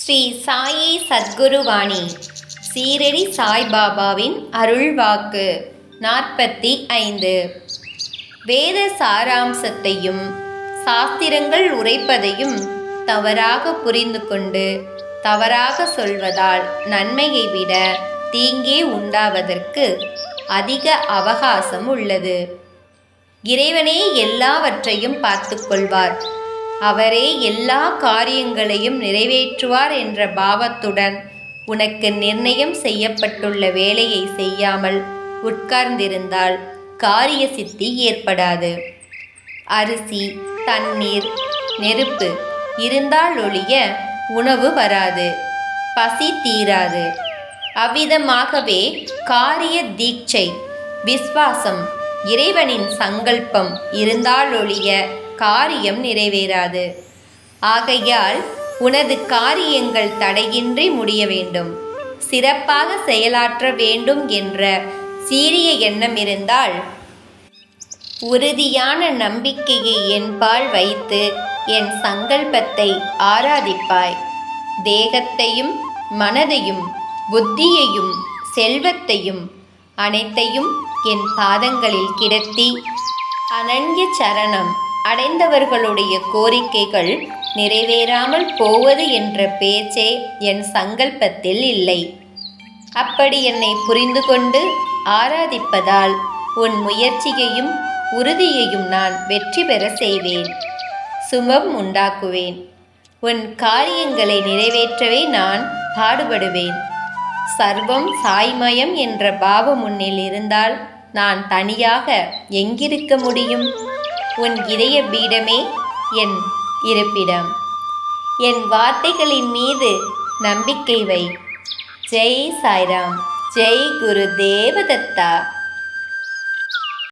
ஸ்ரீ சாயி சத்குருவாணி. சீரடி சாய்பாபாவின் அருள்வாக்கு நாற்பத்தி ஐந்து. வேத சாராம்சத்தையும் சாஸ்திரங்கள் உரைப்பதையும் தவறாக புரிந்து கொண்டு தவறாக சொல்வதால் நன்மையை விட தீங்கே உண்டாவதற்கு அதிக அவகாசம் உள்ளது. இறைவனே எல்லாவற்றையும் பார்த்து கொள்வார். அவரே எல்லா காரியங்களையும் நிறைவேற்றுவார் என்ற பாவத்துடன் உனக்கு நிர்ணயம் செய்யப்பட்டுள்ள வேலையை செய்யாமல் உட்கார்ந்திருந்தால் காரிய சித்தி ஏற்படாது. அரிசி தண்ணீர் நெருப்பு இருந்தால் ஒழிய உணவு வராது பசி தீராது. அவ்விதமாகவே காரிய தீட்சை விஸ்வாசம் இறைவனின் சங்கல்பம் இருந்தால் ஒழிய காரியம் நிறைவேறாது. ஆகையால் உனது காரியங்கள் தடையின்றி முடிய வேண்டும். சிறப்பாக செயலாற்ற வேண்டும் என்ற சீரிய எண்ணம் இருந்தால் உறுதியான நம்பிக்கையை என்பால் வைத்து என் சங்கல்பத்தை ஆராதிப்பாய். தேகத்தையும் மனதையும் புத்தியையும் செல்வத்தையும் அனைத்தையும் என் பாதங்களில் கிடத்தி அனன்ய சரணம் அடைந்தவர்களுடைய கோரிக்கைகள் நிறைவேறாமல் போவது என்ற பேச்சே என் சங்கல்பத்தில் இல்லை. அப்படி என்னை புரிந்து கொண்டு ஆராதிப்பதால் உன் முயற்சியையும் உறுதியையும் நான் வெற்றி பெற செய்வேன். சுபம் உண்டாக்குவேன். உன் காரியங்களை நிறைவேற்றவே நான் பாடுபடுவேன். சர்வம் சாய்மயம் என்ற பாவம் முன்னில் இருந்தால் நான் தனியாக எங்கிருக்க முடியும்? உன் இதய பீடமே என் இருப்பிடம். என் வார்த்தைகளின் மீது நம்பிக்கை வை. ஜெய் சாய்ராம் ஜெய் குரு தேவதத்தா.